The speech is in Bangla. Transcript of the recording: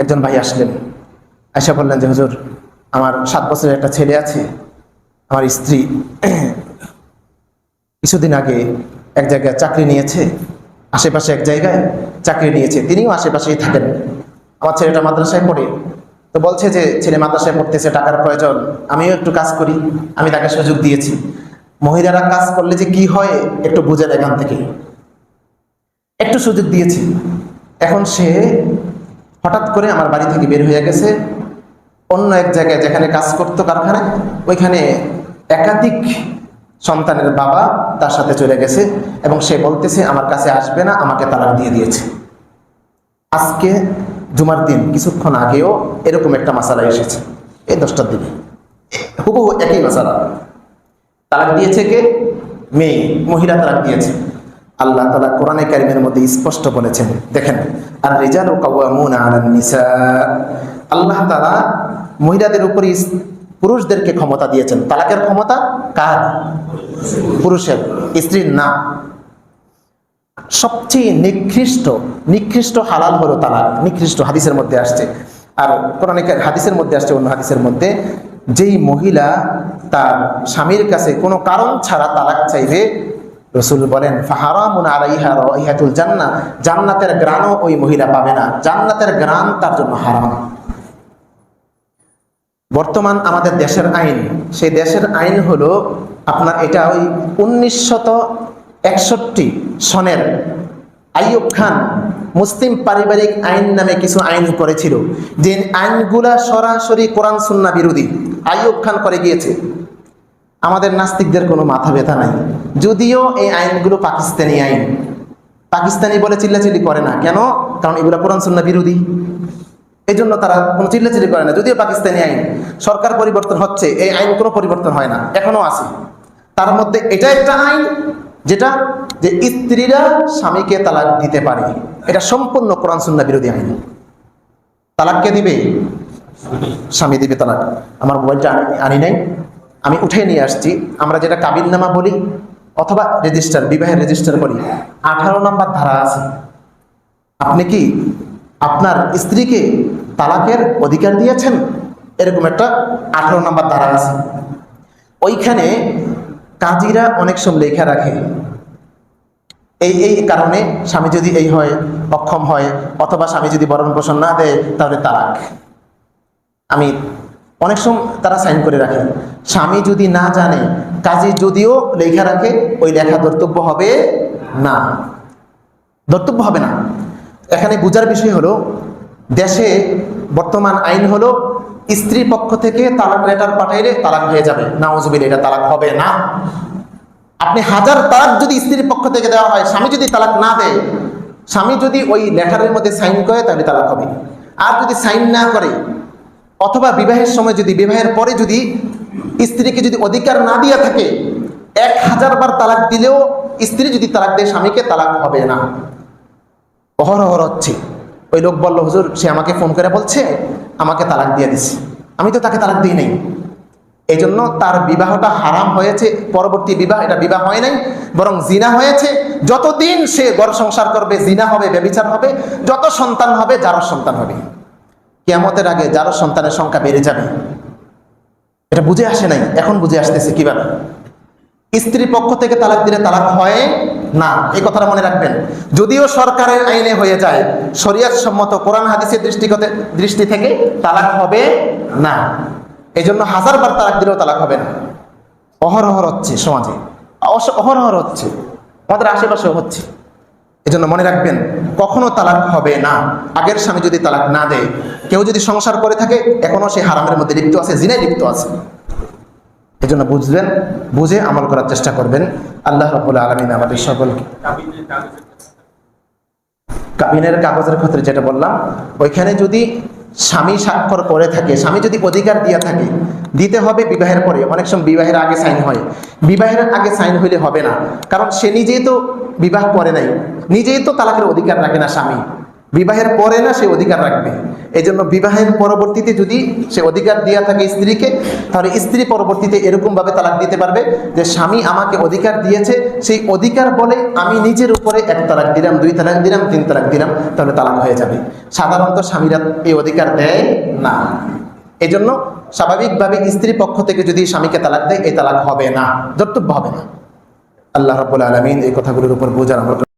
একজন ভাই আসলেন। আয়সা বললেন যে, হুজুর, আমার সাত বছরের একটা ছেলে আছে। আমার স্ত্রী কিছুদিন আগে এক জায়গায় চাকরি নিয়েছে, আশেপাশে এক জায়গায় চাকরি নিয়েছে। তিনিও আশেপাশেই থাকেন। আমার ছেলেটা মাদ্রাসায় পড়ে। তো বলছে যে, ছেলে মাদ্রাসায় পড়তেছে, টাকার প্রয়োজন। আমিও একটু কাজ করি। আমি তাকে সুযোগ দিয়েছি। মহিলারা কাজ করলে যে কি হয়, একটু বুঝেন এখান থেকে। একটু সুযোগ দিয়েছি। এখন সে হঠাৎ করে আমার বাড়ি থেকে বের হয়ে গেছে। অন্য এক জায়গায় যেখানে কাজ করতো কারখানায়, ওইখানে একাধিক সন্তানের বাবা তার সাথে চলে গেছে এবং সে বলতেছে, আমার কাছে আসবে না, আমাকে তালাক দিয়ে দিয়েছে। আজকে জুমার দিন, কিছুক্ষণ আগেও এরকম একটা মাসালা এসেছে। এই দশটার দিকে হুবহু একই মাসালা। তালাক দিয়েছে কে? মেয়ে। মহিলা তালাক দিয়েছে। আল্লাহ তালা কোরআনে কারিমের মধ্যে স্পষ্ট বলেছেন। দেখেন আর রেজাল ও আল্লাহ তালা মহিলাদের উপরই পুরুষদেরকে ক্ষমতা দিয়েছেন। তালাকের ক্ষমতা কার? পুরুষের। স্ত্রীর না। সবচেয়ে নিকৃষ্ট নিকৃষ্ট হালাল হলো তালাক। নিকৃষ্ট হাদিসের মধ্যে আসছে। আর কোরআনিক হাদিসের মধ্যে আসছে, অন্য হাদিসের মধ্যে, যেই মহিলা তার স্বামীর কাছে কোনো কারণ ছাড়া তালাক চাইবে রসুল বলেন, ফাহারামুন জান্নাতের গ্রানও ওই মহিলা পাবে না। জান্নাতের গ্রান তার জন্য হারাম। বর্তমান আমাদের দেশের আইন, সেই দেশের আইন হলো আপনার এটা ওই উনিশশত সনের আইয়ুব খান মুসলিম পারিবারিক আইন নামে কিছু আইন করেছিল যে আইনগুলা সরাসরি কোরআন সুন্না বিরোধী। আইয়ুব খান করে গিয়েছে। আমাদের নাস্তিকদের কোনো মাথা ব্যথা নাই। যদিও এই আইনগুলো পাকিস্তানি আইন। পাকিস্তানি বলে চিল্লাচিল্লি করে না। কেন? কারণ এগুলো কোরআন সুন্না বিরোধী। এই জন্য তারা কোনো চিল্লাচিল্লি করে না। যদিও পাকিস্তানি আইন। সরকার পরিবর্তন হচ্ছে। এই আইন কোনো পরিবর্তন হয় না। এখনও আছে। তার মধ্যে এটা একটা আইন, যেটা যে স্ত্রীরা স্বামীকে তালাক দিতে পারে। এটা সম্পূর্ণ কোরআন সুন্না বিরোধী আইন। তালাককে দিবে? স্বামী দিবে তালাক। আমার মোবাইলটা আনি আনি নাই। আমি উঠে নিয়ে আসছি। আমরা যেটা কাবিননামা বলি অথবা রেজিস্টার বিবাহের রেজিস্টার করি। আঠারো নম্বর ধারা আছে। আপনি কি আপনার স্ত্রীকে তালাকের অধিকার দিয়েছেন? এরকম একটা আঠারো নম্বর ধারা আছে। ওইখানে কাজীরা অনেক সময় লেখা রাখে। এই এই কারণে স্বামী যদি এই হয়, অক্ষম হয়, অথবা স্বামী যদি বরণ পোষণ না দেয়, তাহলে তালাক। আমি অনেক সময় তারা সাইন করে রাখে। স্বামী যদি না জানে, কাজী যদিও লেখা রাখে, ওই লেখা ধর্তব্য হবে না। ধর্তব্য হবে না। এখানে বুঝার বিষয় হলো, দেশে বর্তমান আইন হলো স্ত্রী পক্ষ থেকে তালাক লেটার পাঠাইলে তালাক হয়ে যাবে। না ওজবিল এটা তালাক হবে না। আপনি হাজার তালাক যদি স্ত্রীর পক্ষ থেকে দেওয়া হয়, স্বামী যদি তালাক না দেয়, স্বামী যদি ওই লেটারের মধ্যে সাইন করে, তাহলে তালাক হবে। আর যদি সাইন না করে অথবা বিবাহের সময় যদি, বিবাহের পরে যদি স্ত্রীকে যদি অধিকার না দিয়া থাকে, এক হাজার বার তালাক দিলেও স্ত্রী যদি তালাক দেয়, স্বামীকে তালাক হবে না। অহরহর হচ্ছে। ওই লোক বলল, হুজুর, সে আমাকে ফোন করে বলছে, আমাকে তালাক দিয়ে দিছে। আমি তো তাকে তালাক দিই নাই। এই জন্য তার বিবাহটা হারাম হয়েছে। পরবর্তী বিবাহ, এটা বিবাহ হয় নাই, বরং জিনা হয়েছে। যতদিন সে গড় সংসার করবে, জিনা হবে, ব্যবিচার হবে, যত সন্তান হবে, যারও সন্তান হবে। কেয়ামতের আগে যারও সন্তানের সংখ্যা বেড়ে যাবে। এটা বুঝে আসে নাই, এখন বুঝে আসতেছে কীভাবে? স্ত্রী পক্ষ থেকে তালাক দিলে তালাক হয় না? এই কথাটা মনে রাখবেন। যদিও সরকারের আইনে হয়ে যায়, শরিয়াত সম্মত কোরআন হাদিসের দৃষ্টিগত দৃষ্টি থেকে তালাক হবে না। এই জন্য হাজারবার তালাক দিলেও তালাক হবে না। অহরহর হচ্ছে সমাজে। অহরহর হচ্ছে। আমাদের আশেপাশেও হচ্ছে। এই জন্য মনে রাখবেন, কখনো তালাক হবে না। আগের স্বামী যদি তালাক না দেয়, কেউ যদি সংসার করে থাকে, এখনও সে হারামের মধ্যে লিপ্ত আছে, জিনায় লিপ্ত আছে। এজন্য বুঝবেন, বুঝে আমল করার চেষ্টা করবেন। আল্লাহ রবুল আলমিন আমাদের সকলকে কাবিনের কাগজের ক্ষেত্রে যেটা বললাম, ওইখানে যদি স্বামী স্বাক্ষর করে থাকে, স্বামী যদি অধিকার দিয়া থাকে, দিতে হবে বিবাহের পরে। অনেক সময় বিবাহের আগে সাইন হয়। বিবাহের আগে সাইন হইলে হবে না। কারণ সে নিজেই তো বিবাহ করে নাই। নিজেই তো তালাকের অধিকার রাখে না স্বামী। বিবাহের পরে না সে অধিকার রাখবে। এই জন্য বিবাহের পরবর্তীতে যদি সে অধিকার দেওয়া থাকে স্ত্রীকে, তাহলে স্ত্রী পরবর্তীতে এরকমভাবে তালাক দিতে পারবে যে, স্বামী আমাকে অধিকার দিয়েছে, সেই অধিকার বলে আমি নিজের উপরে এক তালাক দিলাম, দুই তালাক দিলাম, তিন তালাক দিলাম, তাহলে তালাক হয়ে যাবে। সাধারণত স্বামীরা এই অধিকার দেয় না। এজন্য স্বাভাবিকভাবে স্ত্রী পক্ষ থেকে যদি স্বামীকে তালাক দেয়, এই তালাক হবে না, ধর্তব্য হবে না। আল্লাহ রাব্বুল আলামিন এই কথাগুলোর উপর বোঝার আমরা